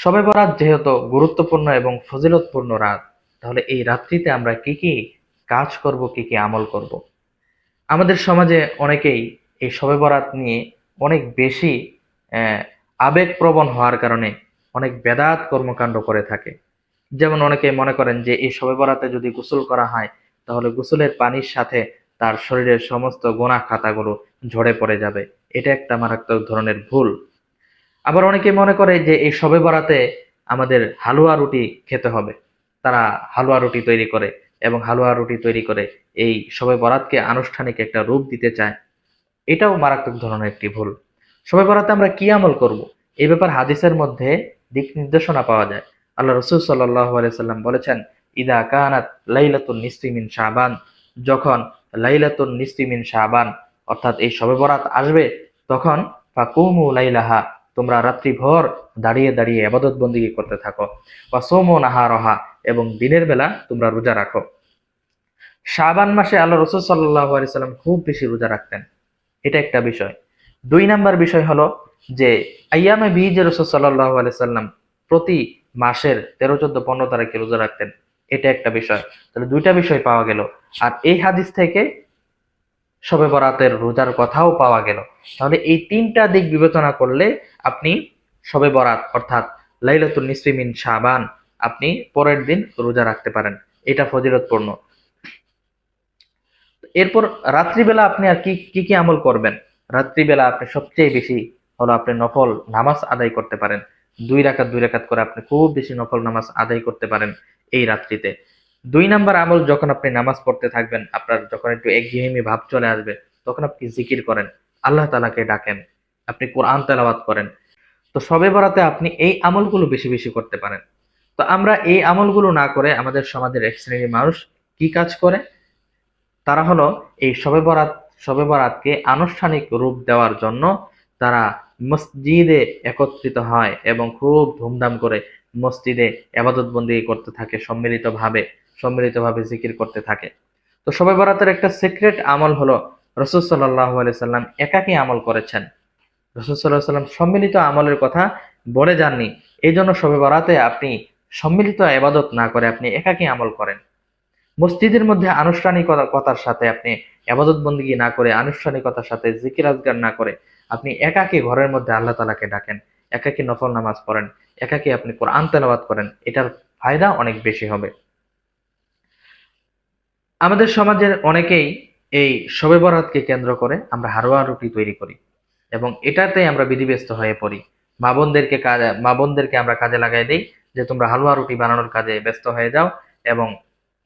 শবে বরাত যেহেতু গুরুত্বপূর্ণ এবং ফজিলতপূর্ণ রাত, তাহলে এই রাত্রিতে আমরা কি কি কাজ করব, কি কি আমল করব? আমাদের সমাজে অনেকেই এই শবে বরাত নিয়ে অনেক বেশি আবেগপ্রবণ হওয়ার কারণে অনেক বেদাত কর্মকাণ্ড করে থাকে। যেমন অনেকে মনে করেন যে, এই শবে বরাতে যদি গোসল করা হয়, তাহলে গোসলের পানির সাথে তার শরীরের সমস্ত গোনা খাতাগুলো ঝরে পড়ে যাবে। এটা একটা মারাত্মক ধরনের ভুল। আবার অনেকে মনে করে যে এই শবে বরাতে আমাদের হালুয়া রুটি খেতে হবে। তারা হালুয়া রুটি তৈরি করে এবং হালুয়া রুটি তৈরি করে এই শবে বরাতকে আনুষ্ঠানিক একটা রূপ দিতে চায়। এটাও মারাত্মক ধরনের একটি ভুল। শবে বরাতে আমরা কি আমল করব? এই ব্যাপার হাদিসের মধ্যে দিক নির্দেশনা পাওয়া যায়। আল্লাহ রসুল সাল্লাম বলেছেন, ইদা কানাত লাইলাতুন নিসরিমিন শাবান। যখন লাইলাতুন নিসরিমিন শাবান, অর্থাৎ এই শবে বরাত আসবে, তখন ফাকুমু লাইলাহা তোমরা রাত্রিভর দাঁড়িয়ে দাঁড়িয়ে আবাদত বন্দিগি করতে থাকো। বা সোমো নাহা রহা এবং দিনের বেলা তোমরা রোজা রাখো। শাবান মাসে আল্লাহ রসুল সাল্লাহ সাল্লাম খুব বেশি রোজা রাখতেন। এটা একটা বিষয়। দুই নাম্বার বিষয় হলো যে আইয়ামে বীজ রসুল সাল্লাহ সাল্লাম প্রতি মাসের তেরো, চোদ্দ, পনেরো তারিখে রোজা রাখতেন। এটা একটা বিষয়। তাহলে দুইটা বিষয় পাওয়া গেল। আর এই হাদিস থেকে শবে বরাতের রোজার কথাও পাওয়া গেল। তাহলে এই তিনটা দিক বিবেচনা করলে আপনি শবে বরাত, অর্থাৎ লাইলাতুল নিসরিমিন শাবান, আপনি পরের দিন রোজা রাখতে পারেন। এটা ফজিলতপূর্ণ। এরপর রাত্রিবেলা আপনি আর কি কি কি আমল করবেন? রাত্রিবেলা আপনি সবচেয়ে বেশি হলো আপনি নফল নামাজ আদায় করতে পারেন। দুই রাকাত দুই রাকাত করে আপনি খুব বেশি নফল নামাজ আদায় করতে পারেন এই রাত্রিতে। দুই নাম্বার আমল যখন আপনি নামাজ পড়তে থাকবেন, আপনার যখন একটু একঘেয়েমি ভাব চলে আসবে, তখন আপনি জিকির করেন। আল্লাহ তালাকে ডাকেন, আপনি কোরআন তেলাওয়াত করেন। তো সবে বরাতে আপনি এই আমলগুলো বেশি বেশি করতে পারেন। তো আমরা এই আমলগুলো না করে আমাদের সমাজের এক শ্রেণির মানুষ কি কাজ করে? তারা হলো এই শবে বরাত শবে বরাতকে আনুষ্ঠানিক রূপ দেওয়ার জন্য তারা মসজিদে একত্রিত হয় এবং খুব ধুমধাম করে মসজিদে আবাদত বন্দি করতে থাকে সম্মিলিতভাবে। সম্মিলিতভাবে জিকির করতে থাকে। তো শবে বরাতের একটা সিক্রেট আমল হলো, রসুল সাল্লাহ সাল্লাম একাকী আমল করেছেন। রসুল সাল্লাহ সাল্লাম সম্মিলিত আমলের কথা বলে যাননি। এই জন্য শবে বরাতে আপনি সম্মিলিত আবাদত না করে আপনি একাকী আমল করেন। মসজিদের মধ্যে আনুষ্ঠানিকতার সাথে আপনি আবাদত বন্দিগি না করে, আনুষ্ঠানিকতার সাথে জিকির আজগার না করে আপনি একাকী ঘরের মধ্যে আল্লাহ তালাকে ডাকেন, একাকী নফল নামাজ পড়েন, একাকী আপনি কোরআন তেলাওয়াত করেন, এটার ফায়দা অনেক বেশি হবে। আমাদের সমাজের অনেকেই এই শবে বরাতকে কেন্দ্র করে আমরা হারোয়া রুটি তৈরি করি এবং এটাতে আমরা বিধিব্যস্ত হয়ে পড়ি। মা বোনদেরকে কাজে, মা বোনদেরকে আমরা কাজে লাগাই দিই যে তোমরা হালুয়া রুটি বানানোর কাজে ব্যস্ত হয়ে যাও এবং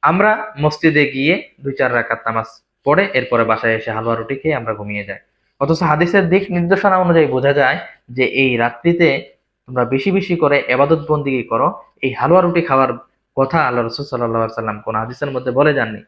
আমরা মসজিদে গিয়ে দুই চার রাকাত নামাজ পড়ে এরপরে বাসায় এসে হালুয়া রুটি খেয়ে আমরা ঘুমিয়ে যাই। অথচ হাদিসের দিক নির্দেশনা অনুযায়ী বোঝা যায় যে এই রাত্রিতে তোমরা বেশি বেশি করে এবাদত বন্দিগি করো। এই হালুয়া রুটি খাওয়ার কথা আল্লাহ রসুল সাল্লাহ সাল্লাম কোন হাদিসের মধ্যে বলে যাননি।